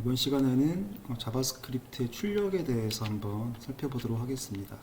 이번 시간에는 어, 자바스크립트의 출력에 대해서 한번 살펴보도록 하겠습니다.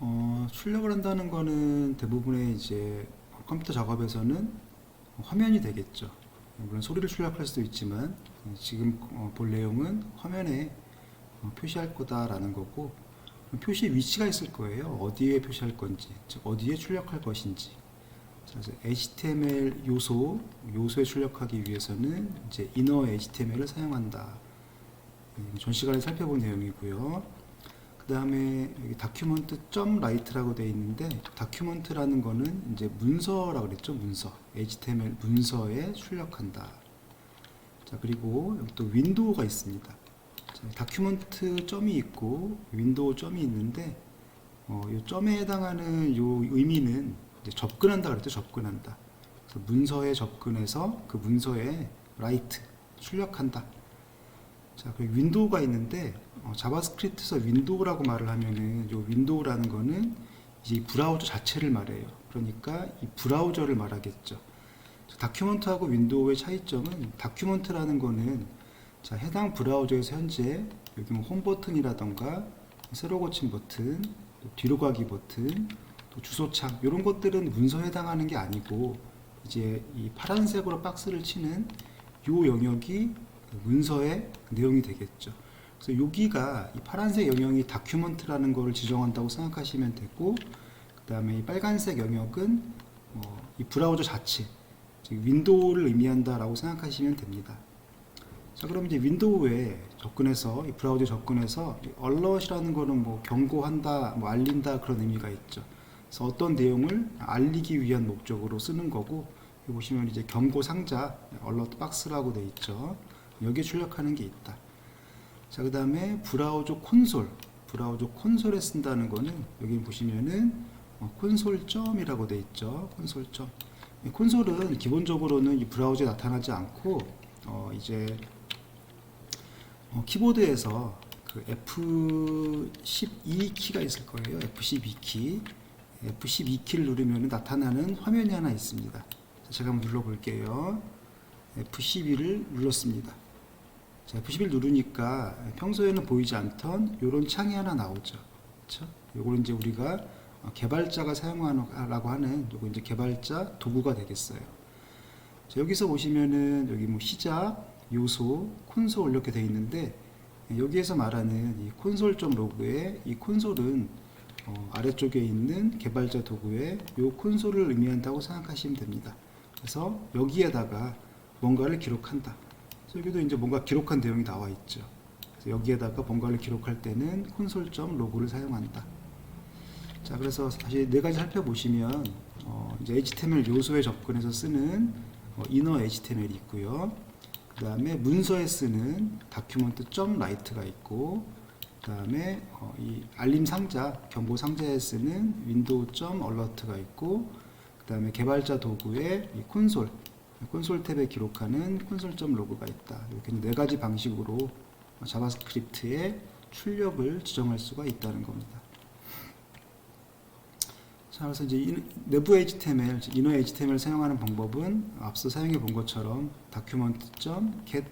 어, 출력을 한다는 거는 대부분의 이제 컴퓨터 작업에서는 화면이 되겠죠. 물론 소리를 출력할 수도 있지만 어, 지금 어, 볼 내용은 화면에 어, 표시할 거다라는 거고 표시 위치가 있을 거예요. 어디에 표시할 건지, 즉 어디에 출력할 것인지. 자, 그래서 HTML 요소, 요소에 출력하기 위해서는 이제 inner HTML을 사용한다. 음, 전 시간에 살펴본 내용이고요. 그 다음에 여기 document.write라고 되어 있는데 document라는 거는 이제 문서라고 그랬죠. 문서. HTML 문서에 출력한다. 자, 그리고 여기 또 윈도우가 있습니다. 자, 다큐멘트 점이 있고 윈도우 점이 있는데 어, 이 점에 해당하는 요 의미는 접근한다 그랬죠 접근한다. 문서에 접근해서 그 문서에 라이트 출력한다. 자 그리고 윈도우가 있는데 어, 자바스크립트에서 윈도우라고 말을 하면은 요 윈도우라는 거는 이제 이 브라우저 자체를 말해요. 그러니까 이 브라우저를 말하겠죠. 다큐멘트하고 윈도우의 차이점은 다큐멘트라는 거는 자, 해당 브라우저에서 현재 여기 뭐홈 버튼이라던가 새로 고침 버튼, 또 뒤로 가기 버튼, 또 주소창 이런 것들은 문서에 해당하는 게 아니고 이제 이 파란색으로 박스를 치는 요 영역이 문서의 내용이 되겠죠. 그래서 여기가 이 파란색 영역이 다큐먼트라는 거를 지정한다고 생각하시면 되고 그 다음에 이 빨간색 영역은 어, 이 브라우저 자체, 즉 윈도우를 의미한다라고 생각하시면 됩니다. 자 그럼 이제 윈도우에 접근해서 이 브라우저에 접근해서 이 alert이라는 거는 뭐 경고한다 뭐 알린다 그런 의미가 있죠 그래서 어떤 내용을 알리기 위한 목적으로 쓰는 거고 여기 보시면 이제 경고 상자 alert 박스라고 돼 있죠. 여기에 출력하는 게 있다. 자 그 다음에 브라우저 콘솔. 브라우저 콘솔에 쓴다는 거는 여기 보시면은 어, 콘솔점이라고 돼 있죠. 콘솔점. 이 콘솔은 기본적으로는 이 브라우저에 나타나지 않고 어 이제 어, 키보드에서 그 F12 키가 있을 거예요. F12 키. F12 키를 누르면 나타나는 화면이 하나 있습니다. 제가 한번 눌러볼게요. F12를 눌렀습니다. 자, F11 누르니까 평소에는 보이지 않던 이런 창이 하나 나오죠. 그렇죠? 요거는 이제 우리가 개발자가 사용하라고 하는 요거 이제 개발자 도구가 되겠어요. 자, 여기서 보시면은 여기 뭐 시작, 요소, 콘솔 이렇게 되어 있는데 여기에서 말하는 이 콘솔.로그의 점이 콘솔은 어, 아래쪽에 있는 개발자 도구에 이 콘솔을 의미한다고 생각하시면 됩니다. 그래서 여기에다가 뭔가를 기록한다. 여기도 이제 뭔가 기록한 내용이 나와 있죠. 여기에다가 뭔가를 기록할 때는 콘솔.로그를 사용한다. 자, 그래서 다시 네 가지 살펴보시면 어, 이제 HTML 요소에 접근해서 쓰는 어, inner HTML이 있고요. 그 다음에 문서에 쓰는 document.write가 있고 그 다음에 어, 이 알림 상자, 경고 상자에 쓰는 window.alert가 있고 그 다음에 개발자 도구에 이 콘솔, 콘솔 탭에 기록하는 콘솔.log가 있다. 이렇게 네 가지 방식으로 자바스크립트의 출력을 지정할 수가 있다는 겁니다. 자, 그래서 이제 이, 내부 HTML, 인어 HTML 사용하는 방법은 앞서 사용해 본 것처럼 document.get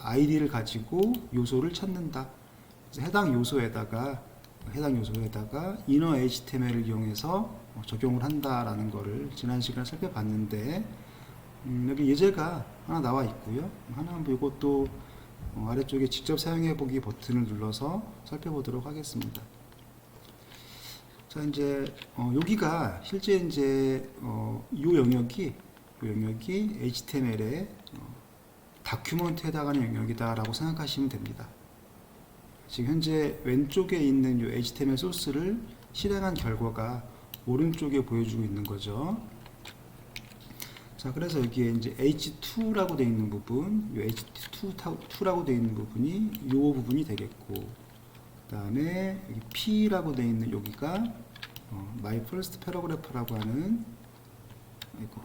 id를 가지고 요소를 찾는다. 해당 요소에다가 해당 요소에다가 inner HTML을 이용해서 적용을 한다라는 것을 지난 시간에 살펴봤는데 음, 여기 예제가 하나 나와 있고요. 하나 한번 이것도 어, 아래쪽에 직접 사용해 보기 버튼을 눌러서 살펴보도록 하겠습니다. 자 이제 어, 여기가 실제 이제 어, 이 영역이 이 영역이 HTML의 어, 다큐먼트에 해당하는 영역이다라고 생각하시면 됩니다. 지금 현재 왼쪽에 있는 이 HTML 소스를 실행한 결과가 오른쪽에 보여주고 있는 거죠. 자, 그래서 여기에 이제 H2라고 되어 있는 부분, 이 H2라고 되어 있는 부분이 이 부분이 되겠고, 그 다음에 P라고 되어 있는 여기가 어, my first paragraph라고 하는 아이고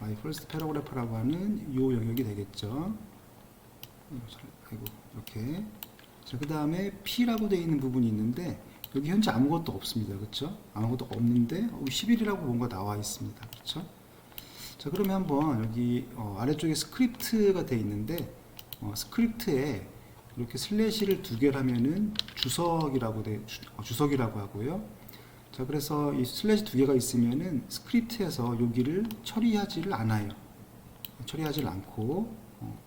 my first paragraph라고 하는 요 영역이 되겠죠. 아이고 이렇게 자, 그 다음에 P라고 되어 있는 부분이 있는데 여기 현재 아무것도 없습니다. 그렇죠? 아무것도 없는데 10일이라고 뭔가 나와 있습니다. 그렇죠? 자 그러면 한번 여기 어, 아래쪽에 스크립트가 돼 있는데 어, 스크립트에 이렇게 슬래시를 두 개를 하면은 주석이라고 돼 주, 어, 주석이라고 하고요. 자 그래서 이 슬래시 두 개가 있으면은 스크립트에서 여기를 처리하지를 않아요. 처리하지를 않고 어,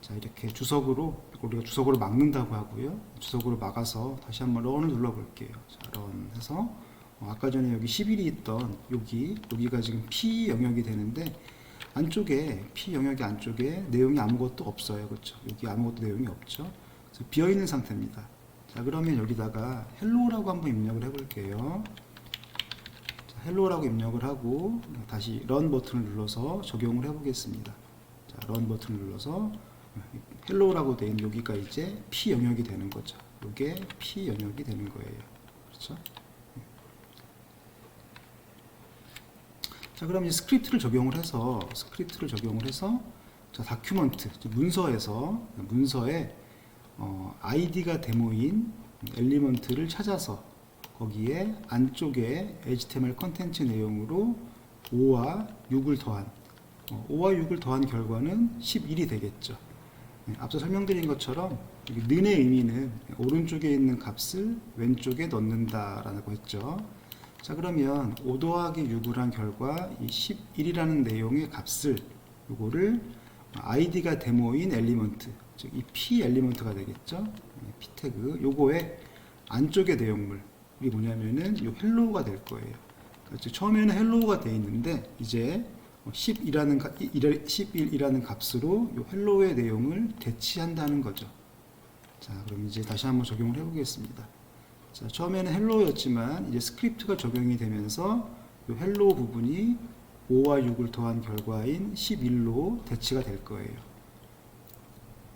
자 이렇게 주석으로 우리가 주석으로 막는다고 하고요. 주석으로 막아서 다시 한번 런을 눌러볼게요. 자, 런 해서 어, 아까 전에 여기 11이 있던 여기 여기가 지금 P 영역이 되는데 안쪽에 P 영역이 안쪽에 내용이 아무것도 없어요. 그렇죠? 여기 아무것도 내용이 없죠. 그래서 비어 있는 상태입니다. 자 그러면 여기다가 헬로우라고 한번 입력을 해볼게요. 자, 헬로우라고 입력을 하고 다시 런 버튼을 눌러서 적용을 해보겠습니다. 자, 런 버튼을 눌러서 헬로우라고 돼 있는 여기가 이제 P 영역이 되는 거죠. 이게 P 영역이 되는 거예요. 그렇죠? 자, 그럼 이제 스크립트를 적용을 해서 스크립트를 적용을 해서 자, 다큐먼트 문서에서 문서에 어, 아이디가 데모인 엘리먼트를 찾아서 거기에 안쪽에 HTML 컨텐츠 내용으로 5와 6을 더한 어, 5와 6을 더한 결과는 11이 되겠죠. 네, 앞서 설명드린 것처럼 는의 의미는 오른쪽에 있는 값을 왼쪽에 넣는다라고 했죠. 자 그러면 5 더하기 6을 한 결과 이 11이라는 내용의 값을 요거를 id가 데모인 엘리먼트 즉 이 p 엘리먼트가 되겠죠. 네, p 태그 요거의 안쪽의 내용물 이 뭐냐면은 요 헬로우가 될 거예요. 그렇죠. 처음에는 헬로우가 돼 있는데 이제 10이라는 11이라는 값으로 요 헬로우의 내용을 대치한다는 거죠. 자, 그럼 이제 다시 한번 적용을 해보겠습니다. 자, 처음에는 헬로우였지만 이제 스크립트가 적용이 되면서 요 헬로우 부분이 5와 6을 더한 결과인 11로 대치가 될 거예요.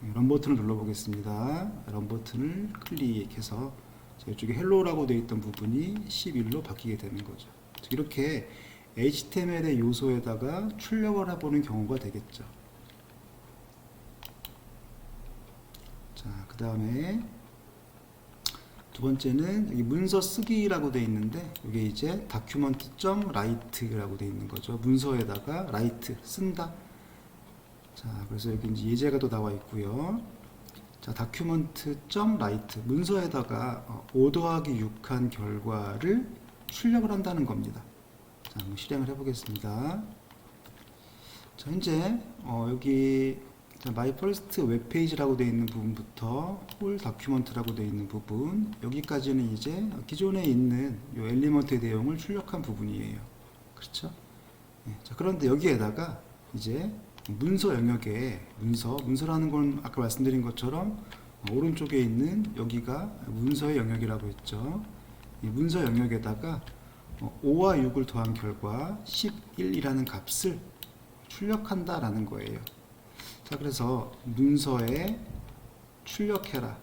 네, 런 버튼을 눌러보겠습니다. 런 버튼을 클릭해서 자, 이쪽에 헬로우라고 되어 있던 부분이 11로 바뀌게 되는 거죠. 이렇게 HTML의 요소에다가 출력을 해보는 경우가 되겠죠. 자, 그 다음에 두 번째는 여기 문서 쓰기라고 되어 있는데 이게 이제 document.write라고 되어 있는 거죠. 문서에다가 write 쓴다. 자, 그래서 여기 이제 예제가 또 나와 있고요. 자, document.write 문서에다가 5 더하기 6한 결과를 출력을 한다는 겁니다. 자, 실행을 해보겠습니다. 자, 현재 어, 여기 자, 마이 퍼스트 웹페이지라고 되어 있는 부분부터 홀 다큐먼트라고 되어 있는 부분 여기까지는 이제 기존에 있는 요 엘리먼트의 내용을 출력한 부분이에요. 그렇죠? 네, 자, 그런데 여기에다가 이제 문서 영역에 문서 문서라는 건 아까 말씀드린 것처럼 어, 오른쪽에 있는 여기가 문서의 영역이라고 했죠. 이 문서 영역에다가 어, 5와 6을 더한 결과 11이라는 값을 출력한다라는 거예요. 자, 그래서 문서에 출력해라.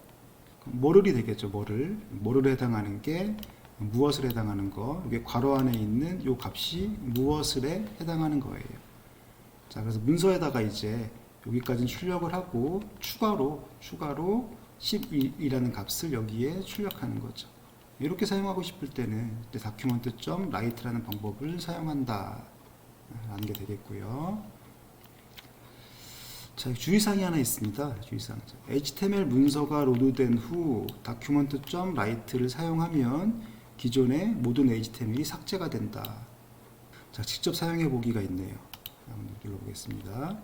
뭐를이 되겠죠, 뭐를. 뭐를 해당하는 게 무엇을 해당하는 거. 이게 괄호 안에 있는 요 값이 무엇을에 해당하는 거예요. 자, 그래서 문서에다가 이제 여기까지는 출력을 하고 추가로 추가로 11이라는 값을 여기에 출력하는 거죠. 이렇게 사용하고 싶을 때는 document.write라는 방법을 사용한다 라는 게 되겠고요. 자, 주의사항이 하나 있습니다. 주의사항. HTML 문서가 로드된 후 document.write를 사용하면 기존의 모든 HTML이 삭제가 된다. 자, 직접 사용해 보기가 있네요. 한번 눌러보겠습니다.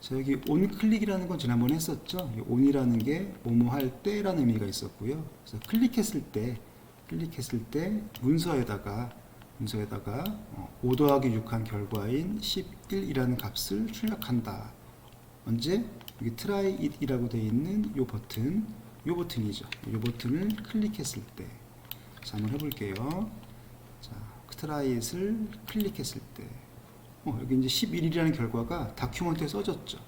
자, 여기 온 클릭이라는 건 지난번에 했었죠. 온이라는 게 뭐뭐 할 때라는 의미가 있었고요. 그래서 클릭했을 때, 클릭했을 때 문서에다가 문서에다가 5 더하기 6한 결과인 11이라는 값을 출력한다. 언제? 여기 try it이라고 되어 있는 이 버튼, 이 버튼이죠. 이 버튼을 클릭했을 때. 자, 한번 해볼게요. 자, try it을 클릭했을 때. 어, 여기 이제 11이라는 결과가 다큐멘트에 써졌죠.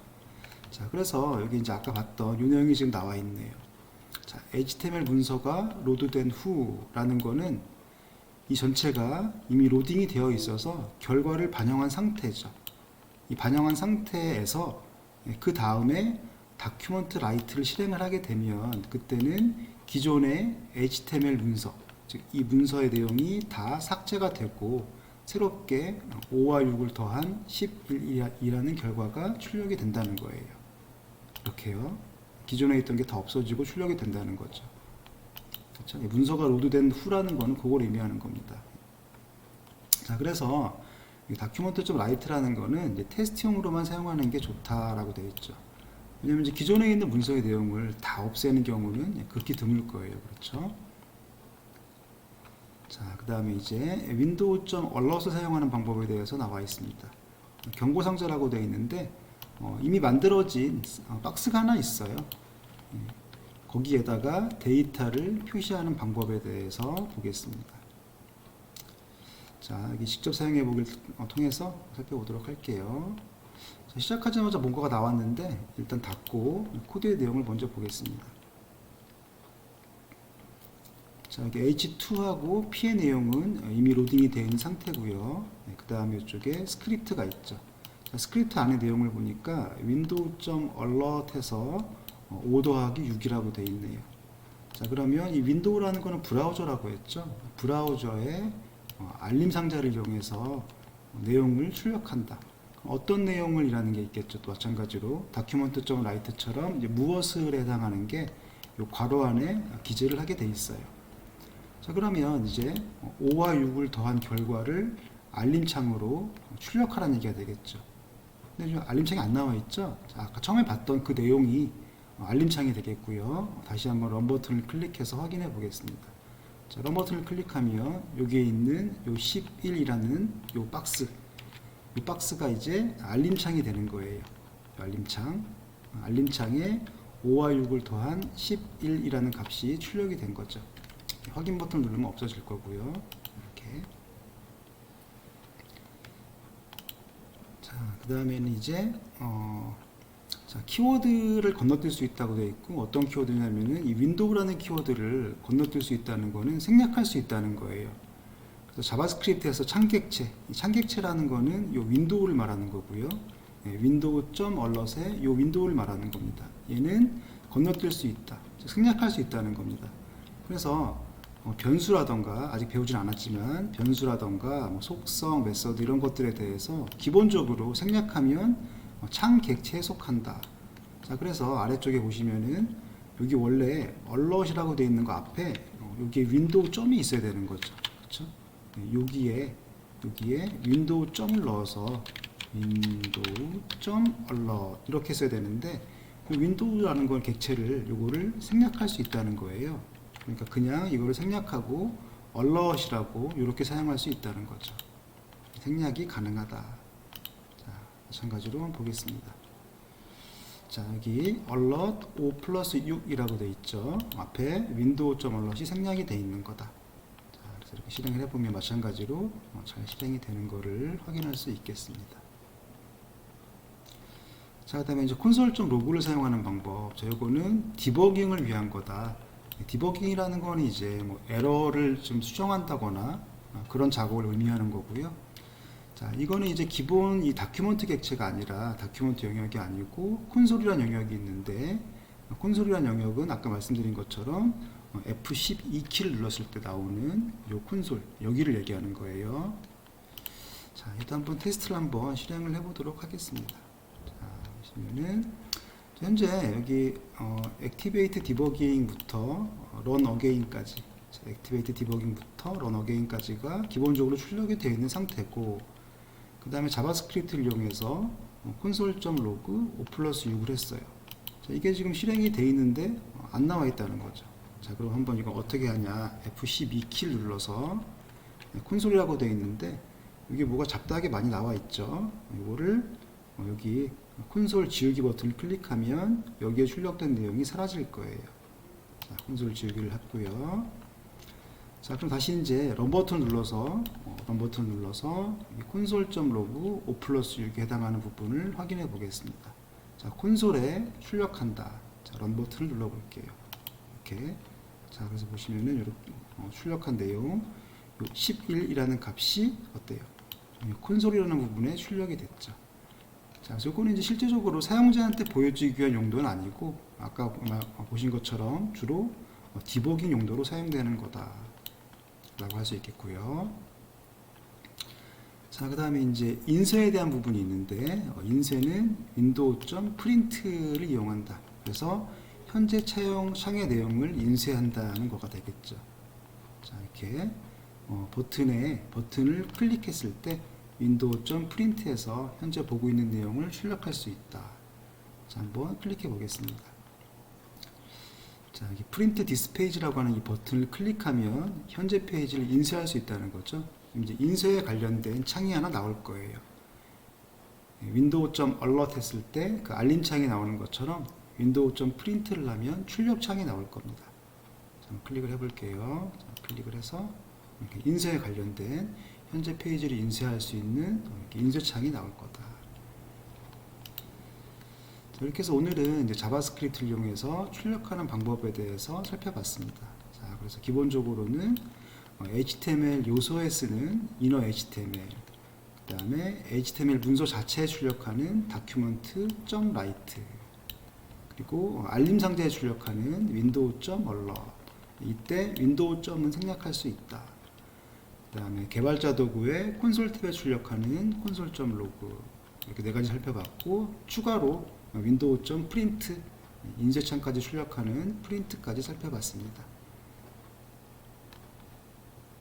자, 그래서 여기 이제 아까 봤던 이 내용이 지금 나와 있네요. 자, HTML 문서가 로드된 후라는 거는 이 전체가 이미 로딩이 되어 있어서 결과를 반영한 상태죠. 이 반영한 상태에서 그 다음에 다큐먼트 라이트를 실행을 하게 되면 그때는 기존의 HTML 문서, 즉 이 문서의 내용이 다 삭제가 되고 새롭게 5와 6을 더한 11이라는 결과가 출력이 된다는 거예요. 이렇게요. 기존에 있던 게 다 없어지고 출력이 된다는 거죠. 그렇죠? 이 문서가 로드된 후라는 거는 그걸 의미하는 겁니다. 자, 그래서 이 다큐먼트.라이트라는 거는 테스트용으로만 사용하는 게 좋다라고 되어 있죠. 왜냐면 이제 기존에 있는 문서의 내용을 다 없애는 경우는 극히 드물 거예요. 그렇죠? 자, 그 다음에 이제 윈도우.alert을 사용하는 방법에 대해서 나와 있습니다. 경고 상자라고 되어 있는데 어, 이미 만들어진 어, 박스가 하나 있어요. 예, 거기에다가 데이터를 표시하는 방법에 대해서 보겠습니다. 자, 여기 직접 사용해 보기를 어, 통해서 살펴보도록 할게요. 자, 시작하자마자 뭔가가 나왔는데 일단 닫고 코드의 내용을 먼저 보겠습니다. 자, 여기 H2하고 P의 내용은 이미 로딩이 되어 있는 상태고요. 그 다음에 이쪽에 스크립트가 있죠. 자, 스크립트 안에 내용을 보니까 window.alert에서 5 더하기 6이라고 되어 있네요. 자, 그러면 이 윈도우라는 거는 브라우저라고 했죠. 브라우저에 어, 알림 상자를 이용해서 내용을 출력한다. 어떤 내용을 이라는 게 있겠죠. 또 마찬가지로 이제 무엇을 해당하는 게요 괄호 안에 기재를 하게 돼 있어요. 자 그러면 이제 5와 6을 더한 결과를 알림창으로 출력하라는 얘기가 되겠죠. 근데 지금 알림창이 안 나와 있죠. 자, 아까 처음에 봤던 그 내용이 알림창이 되겠고요. 다시 한번 런 버튼을 클릭해서 확인해 보겠습니다. 자, 런 버튼을 클릭하면 여기에 있는 요 11이라는 요 박스 이 박스가 이제 알림창이 되는 거예요. 알림창 알림창에 5와 6을 더한 11이라는 값이 출력이 된 거죠. 확인 버튼 누르면 없어질 거고요. 이렇게. 자, 그 다음에는 이제, 어, 자, 키워드를 건너뛸 수 있다고 되어 있고, 어떤 키워드냐면은 이 윈도우라는 키워드를 건너뛸 수 있다는 거는 생략할 수 있다는 거예요. 그래서 자바스크립트에서 창객체, 이 창객체라는 거는 이 윈도우를 말하는 거고요. 예, 윈도우.alert의 이 윈도우를 말하는 겁니다. 얘는 건너뛸 수 있다. 즉 생략할 수 있다는 겁니다. 그래서 어, 변수라던가 아직 배우진 않았지만 변수라던가 뭐 속성, 메서드 이런 것들에 대해서 기본적으로 생략하면 어, 창 객체에 속한다. 자 그래서 아래쪽에 보시면은 여기 원래 alert이라고 되어 있는 거 앞에 어, 여기에 윈도우 점이 있어야 되는 거죠. 그렇죠? 네, 여기에 여기에 윈도우 점을 넣어서 윈도우 점 alert 이렇게 써야 되는데 그 윈도우라는 건 객체를 요거를 생략할 수 있다는 거예요. 그러니까 그냥 이거를 생략하고 alert이라고 이렇게 사용할 수 있다는 거죠. 생략이 가능하다. 자, 마찬가지로 보겠습니다. 자, 여기 alert 5 플러스 6이라고 되어 있죠. 앞에 window.alert이 생략이 되어 있는 거다. 자, 그래서 이렇게 실행을 해보면 마찬가지로 어, 잘 실행이 되는 거를 확인할 수 있겠습니다. 자, 그 다음에 이제 콘솔.로그를 로그를 사용하는 방법. 자, 요거는 디버깅을 위한 거다. 디버깅이라는 건 이제 뭐 에러를 좀 수정한다거나 어, 그런 작업을 의미하는 거고요. 자, 이거는 이제 기본 이 다큐먼트 객체가 아니라 다큐먼트 영역이 아니고 콘솔이라는 영역이 있는데 콘솔이라는 영역은 아까 말씀드린 것처럼 어, F12키를 눌렀을 때 나오는 요 콘솔 여기를 얘기하는 거예요. 자, 일단 한번 테스트를 한번 실행을 해보도록 하겠습니다. 자, 보시면은 현재 여기 어, 액티베이트 디버깅부터 어, 런 어게인까지 액티베이트 디버깅부터 런 어게인까지가 기본적으로 출력이 되어 있는 상태고 그 다음에 자바스크립트를 이용해서 어, 콘솔.로그 5 플러스 6을 했어요. 자, 이게 지금 실행이 되어 있는데 어, 안 나와 있다는 거죠. 자, 그럼 한번 이거 어떻게 하냐. F12 키를 눌러서 네, 콘솔이라고 되어 있는데 여기 뭐가 잡다하게 많이 나와 있죠. 이거를 어, 여기 콘솔 지우기 버튼을 클릭하면 여기에 출력된 내용이 사라질 거예요. 자, 콘솔 지우기를 했고요. 자, 그럼 다시 이제 런 버튼 눌러서 어, 런 버튼 눌러서 이 콘솔.로그 5 플러스 6에 해당하는 부분을 확인해 보겠습니다. 자, 콘솔에 출력한다. 자, 런 버튼을 눌러 볼게요. 이렇게. 자, 그래서 보시면은 이렇게 어, 출력한 내용 11이라는 값이 어때요? 이 콘솔이라는 부분에 출력이 됐죠. 자, 요거는 이제 실제적으로 사용자한테 보여주기 위한 용도는 아니고 아까 보신 것처럼 주로 어, 디버깅 용도로 사용되는 거다 라고 할 수 있겠고요 자, 그 다음에 이제 인쇄에 대한 부분이 있는데, 어, 인쇄는 윈도우 점 프린트를 이용한다. 그래서 현재 차용 창의 내용을 인쇄한다는 거가 되겠죠. 자, 이렇게 어, 버튼에 버튼을 클릭했을 때 프린트에서 현재 보고 있는 내용을 출력할 수 있다. 자, 한번 클릭해 보겠습니다. 자, 여기 프린트 디스페이지라고 하는 이 버튼을 클릭하면 현재 페이지를 인쇄할 수 있다는 거죠. 이제 인쇄에 관련된 창이 하나 나올 거예요. 예, 윈도우 점 얼럿 했을 때 그 알림 창이 나오는 것처럼 윈도우 점 프린트를 하면 출력 창이 나올 겁니다. 자, 클릭을 해볼게요. 자, 클릭을 해서 인쇄에 관련된 현재 페이지를 인쇄할 수 있는 이렇게 인쇄 창이 나올 거다. 자, 이렇게 해서 오늘은 자바스크립트를 이용해서 출력하는 방법에 대해서 살펴봤습니다. 자, 그래서 기본적으로는 어, HTML 요소에 쓰는 inner HTML, 그 다음에 HTML 문서 자체에 출력하는 document.write, 그리고 어, 알림 상자에 출력하는 window.alert. 이때 윈도우 점은 생략할 수 있다. 그 다음에 개발자 도구에 콘솔 탭에 출력하는 콘솔.로그 이렇게 네 가지 살펴봤고 추가로 윈도우 점 프린트 인쇄창까지 출력하는 프린트까지 살펴봤습니다.